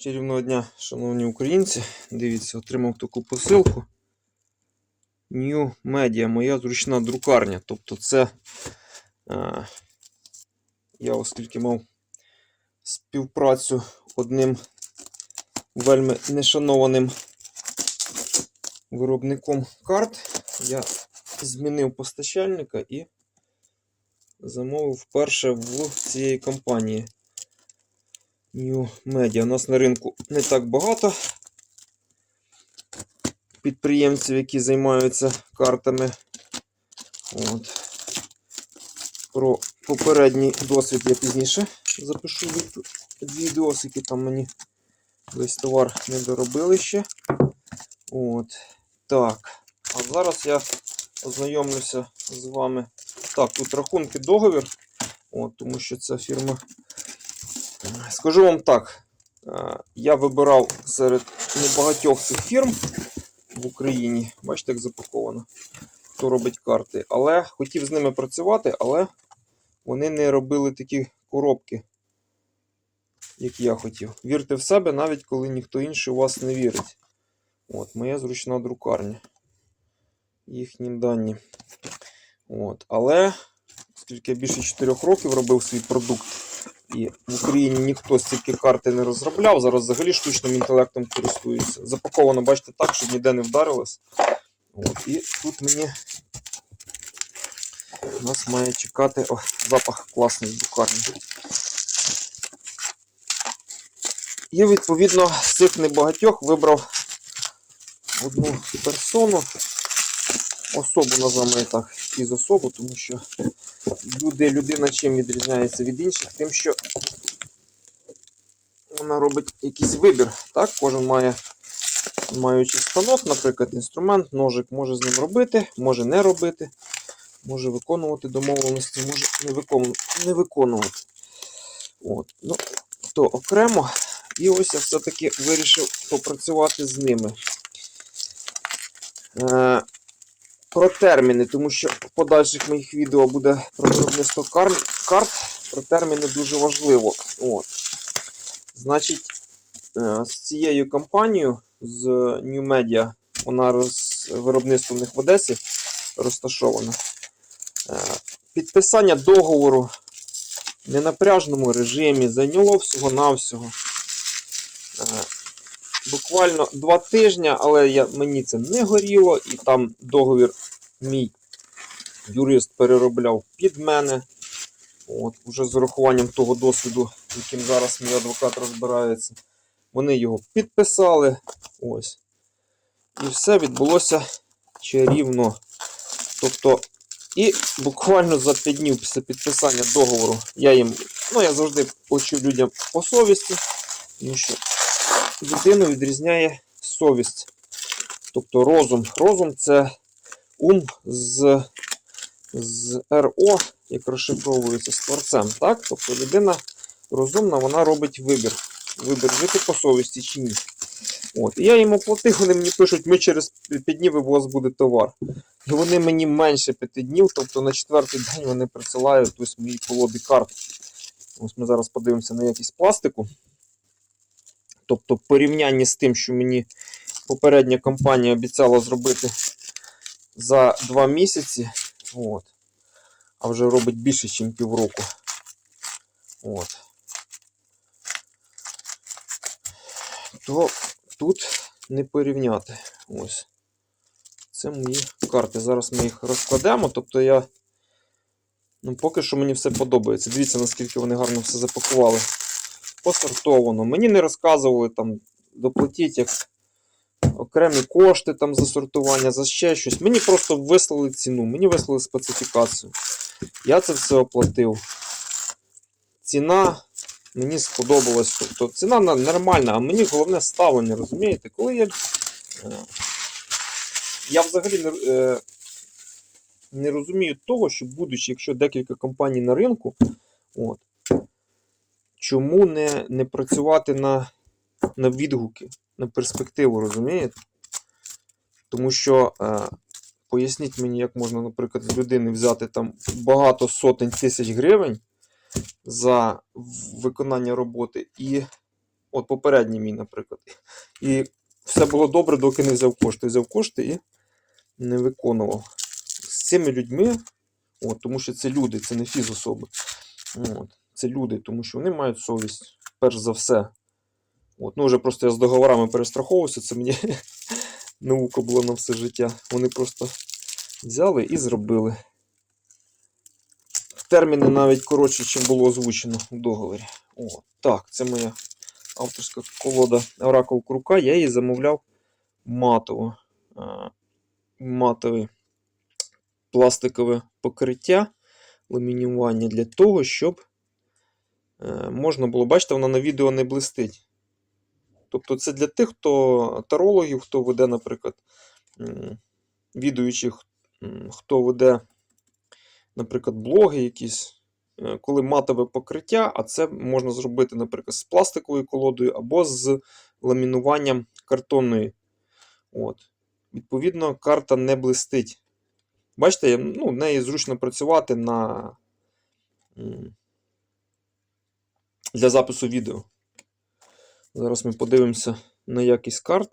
Чарівного дня, шановні українці. Дивіться, отримав таку посилку. New Media, моя зручна друкарня. Тобто, це е, я, оскільки мав співпрацю одним вельми нешанованим виробником карт, я змінив постачальника і замовив вперше в цієї компанії. New Media. У нас на ринку не так багато підприємців, які займаються картами. От. Про попередній досвід я пізніше запишу від- відеосики, там мені весь товар не доробили ще. От. Так. А зараз я ознайомлюся з вами. Так, тут рахунки договір. От, тому що ця фірма Скажу вам так, е, я вибирав серед небагатьох цих фірм в Україні, бачите, як запаковано, хто робить карти. Але хотів з ними працювати, але вони не робили такі коробки, як я хотів. Вірте в себе, навіть коли ніхто інший у вас не вірить. От, моя зручна друкарня. Їхні дані. От, але, оскільки я більше 4 років робив свій продукт. І в Україні ніхто стільки карти не розробляв. Зараз взагалі штучним інтелектом користуються. Запаковано, бачите, так, щоб ніде не вдарилось. От, і тут мені нас має чекати о, запах класний з друкарні. І відповідно з цих небагатьох вибрав одну персону, особу називаємо так, із особу, тому що люди, людина чим відрізняється від інших, тим, що вона робить якийсь вибір. Так? Кожен має, маючи станок, наприклад, інструмент, ножик може з ним робити, може не робити, може виконувати домовленості, може не, викон... не виконувати. От. Ну, то окремо. І ось я все-таки вирішив попрацювати з ними. Е, про терміни, тому що в подальших моїх відео буде про виробництво кар- карт. Про терміни дуже важливо. От. Значить, е, з цією компанією, з New Media, вона роз, виробництво в них в Одесі розташована. Е, Підписання договору в ненапряжному режимі зайняло всього-навсього. Буквально два тижні, але я, мені це не горіло, і там договір мій юрист переробляв під мене. От, Уже з урахуванням того досвіду, яким зараз мій адвокат розбирається. Вони його підписали. Ось. І все відбулося чарівно. Тобто, і буквально за 5 днів після підписання договору я їм, ну я завжди плачу людям по совісті, тому що людину відрізняє совість. Тобто розум. Розум це ум з, з РО, як розшифровується з творцем. Так? Тобто людина розумна, вона робить вибір. Вибір жити по совісті чи ні. От. І я їм оплатив, вони мені пишуть, ми через 5 днів у вас буде товар. І вони мені менше 5 днів, тобто на четвертий день вони присилають ось мої колоди карт. Ось ми зараз подивимося на якість пластику. Тобто, в порівнянні з тим, що мені попередня компанія обіцяла зробити за 2 місяці, от, а вже робить більше, ніж півроку. От. То тут не порівняти. Ось. Це мої карти. Зараз ми їх розкладемо. Тобто я. Ну, поки що мені все подобається. Дивіться, наскільки вони гарно все запакували посортовано. Мені не розказували там доплатіть як окремі кошти там за сортування, за ще щось. Мені просто вислали ціну, мені вислали специфікацію. Я це все оплатив. Ціна мені сподобалась. Тобто ціна нормальна, а мені головне ставлення, розумієте? Коли я. е, Я взагалі не, е, не розумію того, що будучи, якщо декілька компаній на ринку, от, чому не, не працювати на, на відгуки, на перспективу, розумієте? Тому що, е, поясніть мені, як можна, наприклад, з людини взяти там багато сотень тисяч гривень за виконання роботи і От попередній мій, наприклад. І все було добре, доки не взяв кошти. Взяв кошти і не виконував. З цими людьми, от, тому що це люди, це не фізособи. От, це люди, тому що вони мають совість, перш за все. От, ну, вже просто я з договорами перестраховувався, це мені наука була на все життя. Вони просто взяли і зробили. Терміни навіть коротше, чим було озвучено в договорі. О, так, це моя авторська колода Оракул Крука. Я її замовляв матово. Матове пластикове покриття ламінювання для того, щоб можна було, бачите, вона на відео не блистить. Тобто це для тих, хто тарологів, хто веде, наприклад, відуючих, хто веде, наприклад, блоги якісь, е, коли матове покриття, а це можна зробити, наприклад, з пластиковою колодою або з ламінуванням картонної. От. Відповідно, карта не блистить. Бачите, ну, в неї зручно працювати на, для запису відео. Зараз ми подивимося на якість карт,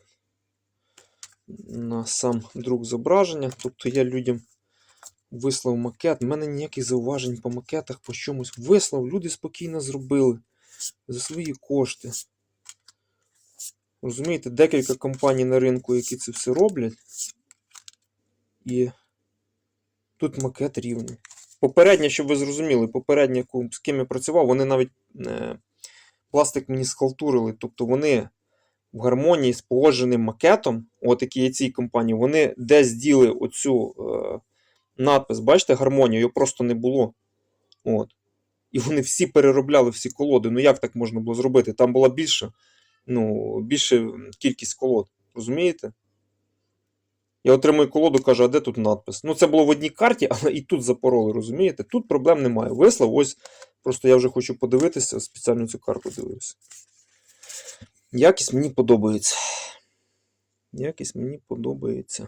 на сам друк зображення. Тобто я людям вислав макет. У мене ніяких зауважень по макетах, по чомусь. Вислав, люди спокійно зробили за свої кошти. Розумієте, декілька компаній на ринку, які це все роблять. І тут макет рівний. Попереднє, щоб ви зрозуміли, попереднє, з ким я працював, вони навіть е, пластик мені схалтурили. Тобто вони в гармонії з погодженим макетом, от які є цій компанії, вони десь діли оцю е, надпис, бачите, гармонію, його просто не було. От. І вони всі переробляли всі колоди. Ну як так можна було зробити? Там була більша, ну, більша кількість колод. Розумієте? Я отримую колоду, кажу, а де тут надпис? Ну, це було в одній карті, але і тут запороли, розумієте? Тут проблем немає. Вислав, ось просто я вже хочу подивитися, спеціально цю карту дивився. Якість мені подобається. Якість мені подобається.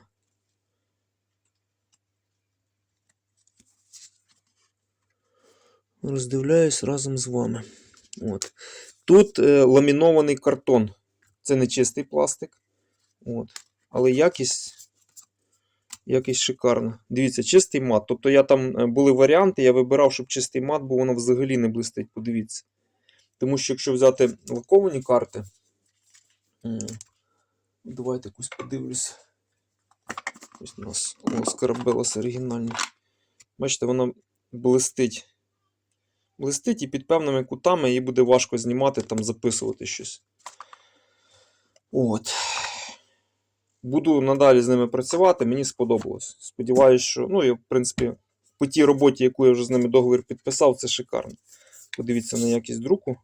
Роздивляюсь разом з вами. От. Тут е, ламінований картон. Це не чистий пластик. От. Але якість, якість шикарна. Дивіться, чистий мат. Тобто я там е, були варіанти, я вибирав, щоб чистий мат, бо воно взагалі не блистить. Подивіться. Тому що якщо взяти лаковані карти. Давайте якусь подивлюся. Ось у нас Оскар Белос оригінальний. Бачите, воно блистить. Блистить і під певними кутами її буде важко знімати, там записувати щось. От. Буду надалі з ними працювати, мені сподобалось. Сподіваюсь, що. Ну, я, в принципі, по тій роботі, яку я вже з ними договір підписав, це шикарно. Подивіться на якість друку.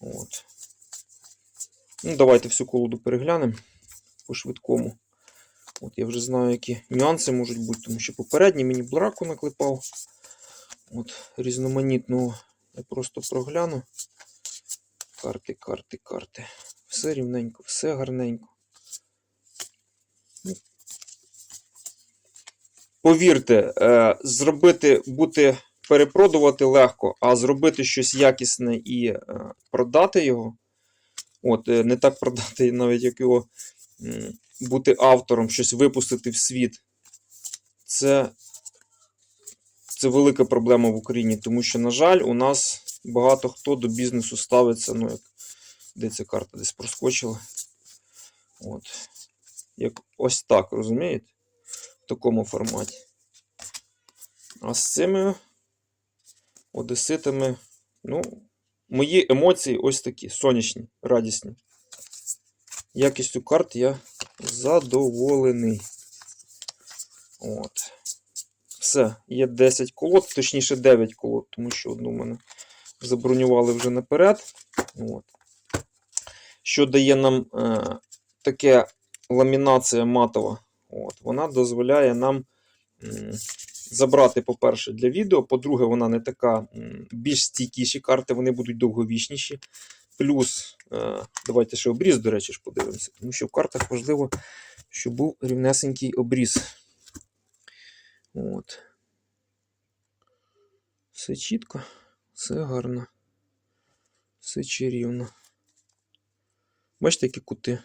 От. Ну, давайте всю колоду переглянемо по швидкому. От я вже знаю, які нюанси можуть бути, тому що попередній мені блраку наклепав. От, різноманітного. Я просто прогляну. Карти, карти, карти. Все рівненько, все гарненько. Повірте, е, зробити, бути, перепродувати легко, а зробити щось якісне і е, продати його. От, е, не так продати, навіть як його бути автором, щось випустити в світ. Це це велика проблема в Україні, тому що, на жаль, у нас багато хто до бізнесу ставиться, ну, як де ця карта десь проскочила. От. Як ось так, розумієте? В такому форматі. А з цими одеситами, ну, мої емоції ось такі: сонячні, радісні. Якістю карт я задоволений. От. Все, є 10 колод, точніше 9 колод, тому що одну мене забронювали вже наперед. От. Що дає нам е, таке ламінація матова. От. Вона дозволяє нам забрати, по-перше, для відео. По-друге, вона не така більш стійкіші карти, вони будуть довговічніші. Плюс, е, давайте ще обріз, до речі, ж подивимося, тому що в картах важливо, щоб був рівнесенький обріз. От. Все чітко, все гарно, все чарівно. Бачите, які кути?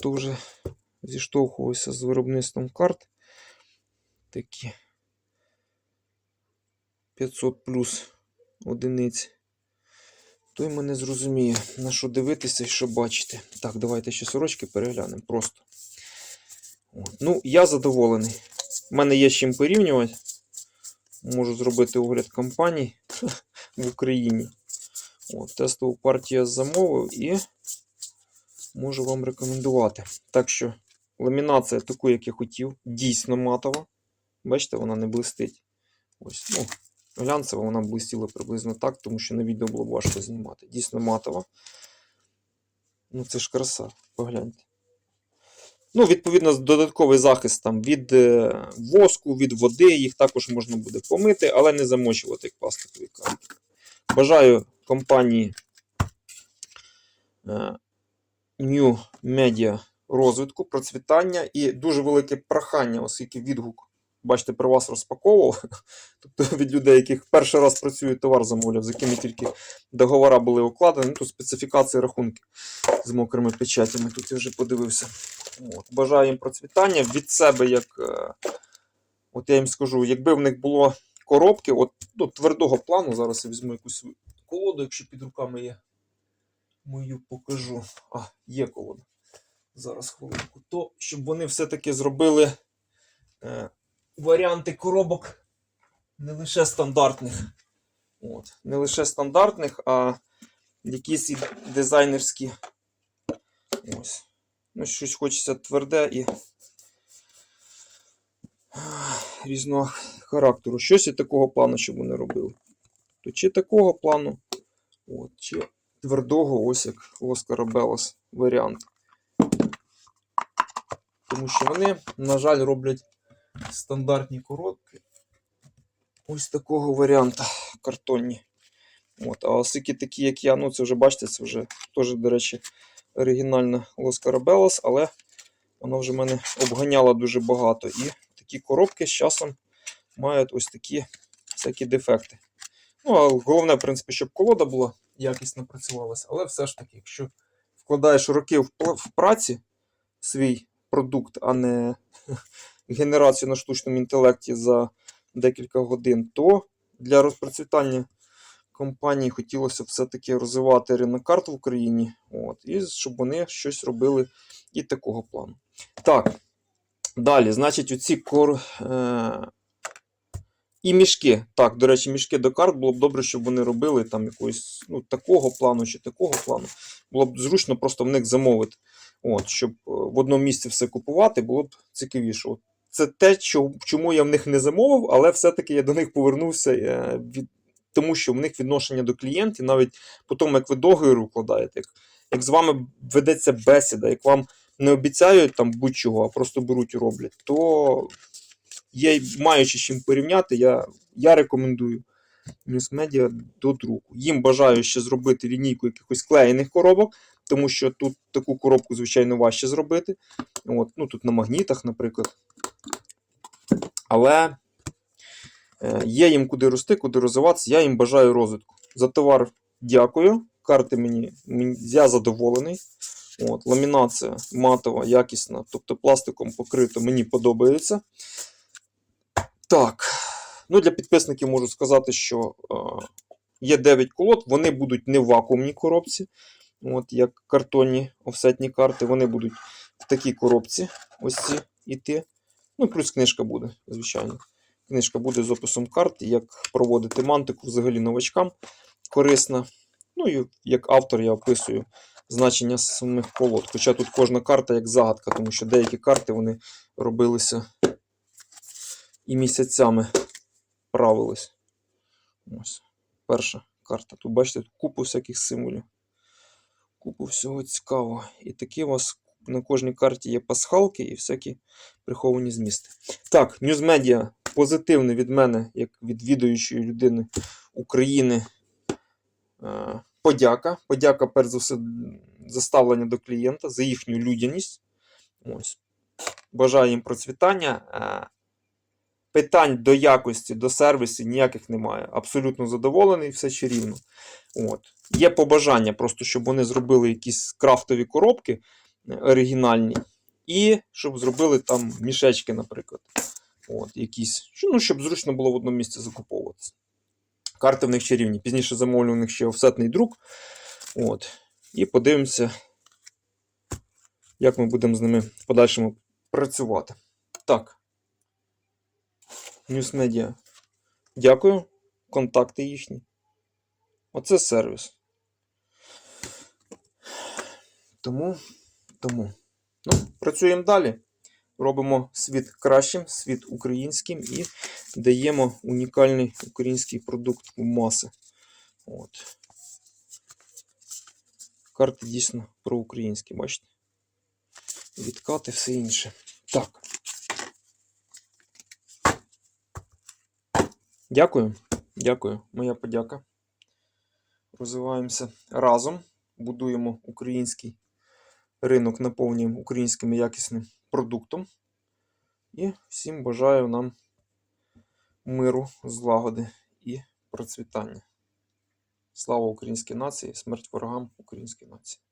Хто вже зіштовхувався з виробництвом карт, такі 500 плюс одиниць, той мене зрозуміє, на що дивитися і що бачити. Так, давайте ще сорочки переглянемо просто. Ну, я задоволений. У мене є з чим порівнювати. Можу зробити огляд компаній в Україні. От, тестову партію я замовив і можу вам рекомендувати. Так що ламінація таку, як я хотів, дійсно матова. Бачите, вона не блистить. Ось, ну, глянцева вона блистіла приблизно так, тому що на відео було важко знімати. Дійсно матова. Ну, це ж краса, погляньте. Ну, відповідно, додатковий захист там від е, воску, від води, їх також можна буде помити, але не замочувати як пластикові карти. Бажаю компанії е, New Media розвитку, процвітання і дуже велике прохання, оскільки відгук, бачите, при вас розпаковував. Тобто від людей, яких перший раз працюють, товар замовляв, з якими тільки договори були укладені. Ну, Тут специфікації рахунки з мокрими печатями. Тут я вже подивився. От. Бажаю їм процвітання від себе, як. е, От я їм скажу, якби в них було коробки, от ну, твердого плану, зараз я візьму якусь колоду, якщо під руками є. Мою покажу. А, є колода. Зараз хвилинку. То, щоб вони все-таки зробили е, варіанти коробок не лише стандартних. От. Не лише стандартних, а якісь і дизайнерські. Ось. Ну, щось хочеться тверде і різного характеру. Щось і такого плану, щоб вони робили. То чи такого плану, от, чи твердого, ось як Оскара Белос варіант. Тому що вони, на жаль, роблять стандартні коробки. Ось такого варіанта картонні. От, а оскільки такі, як я, ну це вже бачите, це вже теж, до речі, оригінальна Лоскара Белос, але вона вже мене обганяла дуже багато. І такі коробки з часом мають ось такі всякі дефекти. Ну, а головне, в принципі, щоб колода була якісно працювалася. Але все ж таки, якщо вкладаєш роки в, в праці свій продукт, а не генерацію на штучному інтелекті за декілька годин, то для розпроцвітання компанії хотілося все-таки розвивати ринок карт в Україні, от, і щоб вони щось робили і такого плану. Так, далі, значить, оці кор. Е... І мішки. Так, до речі, мішки до карт було б добре, щоб вони робили там якогось ну, такого плану чи такого плану. Було б зручно просто в них замовити. От, щоб е, в одному місці все купувати, було б цікавіше. От, це те, чому я в них не замовив, але все-таки я до них повернувся, е, від, тому що в них відношення до клієнтів, навіть по тому, як ви договір укладаєте, як, як з вами ведеться бесіда, як вам не обіцяють там будь-чого, а просто беруть і роблять, то є, маючи чим порівняти, я, я рекомендую Media до друку. Їм бажаю ще зробити лінійку якихось клеєних коробок, тому що тут таку коробку, звичайно, важче зробити. От, ну, тут на магнітах, наприклад. Але е, є їм куди рости, куди розвиватися. Я їм бажаю розвитку. За товар дякую. Карти мені, я задоволений. От, ламінація матова, якісна, тобто пластиком покрито, мені подобається. Так. Ну, для підписників можу сказати, що е, є 9 колод, вони будуть не в вакуумній коробці, от, як картонні офсетні карти, вони будуть в такій коробці. Ось ці іти. Ну, плюс книжка буде, звичайно. Книжка буде з описом карт, як проводити мантику взагалі новачкам корисна. Ну і як автор я описую значення самих колод. Хоча тут кожна карта як загадка, тому що деякі карти вони робилися і місяцями правились. Ось. Перша карта. Тут бачите, купу всяких символів. Купу всього цікавого. І такі у вас на кожній карті є пасхалки і всякі приховані змісти. Так, Media позитивне від мене, як від відаючої людини України. Е, Подяка. Подяка, перш за все, за ставлення до клієнта, за їхню людяність. Ось. Бажаю їм процвітання. Питань до якості, до сервісу ніяких немає. Абсолютно задоволений, все чарівно. От. Є побажання, просто щоб вони зробили якісь крафтові коробки е, оригінальні, і щоб зробили там мішечки, наприклад. От, якісь, ну, щоб зручно було в одному місці закуповуватися. Карти в них чарівні. Пізніше замовлю у них ще офсетний друк. От. І подивимося, як ми будемо з ними в подальшому працювати. Так. News Дякую. Контакти їхні. Оце сервіс. Тому, тому. Ну, працюємо далі. Робимо світ кращим, світ українським і даємо унікальний український продукт в маси. От. Карти дійсно проукраїнські, бачите? Відкати, все інше. Так. Дякую. Дякую. Моя подяка. Розвиваємося разом, будуємо український ринок, наповнюємо українським якісним продуктом. І всім бажаю нам миру, злагоди і процвітання. Слава українській нації, смерть ворогам української нації.